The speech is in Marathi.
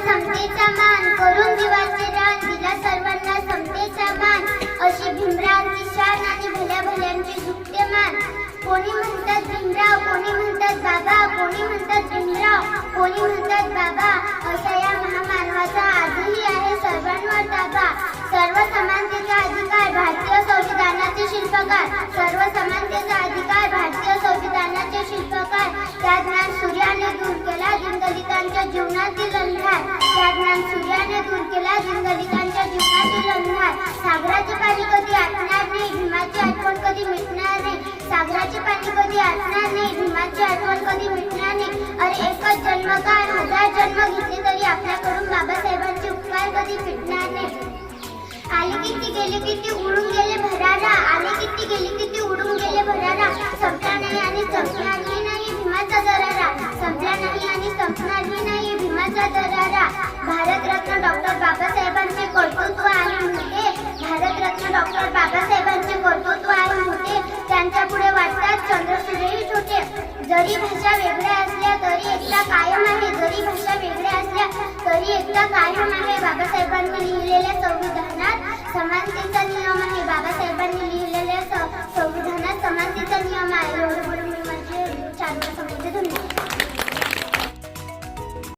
समतेचा मान. करून जीवाचे रान दिला सर्वांना समतेचा मान. अशी भीमरावांची शान आणि भल्या भल्यांची झुकते मान कोणी म्हणतात भीमराव कोणी म्हणतात बाबा कोणी म्हणतात आठवण कधी मिटणार नाही. अरे एकच जन्म काय? हजार जन्म घेतले तरी आपल्याकडून बाबासाहेबांचे उपकार कधी नाही. आले किती गेले किती उडून गेले भरारा. आले किती गेले किती उडून गेले भरारा. संपला नाही आणि संपणारही नाही भीमाचा दरारा. संपला नाही आणि संपणारही नाही भीमाचा दरारा. भारतरत्न डॉक्टर बाबासाहेबांचे कौतुक जरी भाषा वेगळ्या असल्या तरी एकता कायम आहे. जरी भाषा वेगळ्या असल्या तरी एकता कायम आहे. बाबासाहेबांनी लिहिलेल्या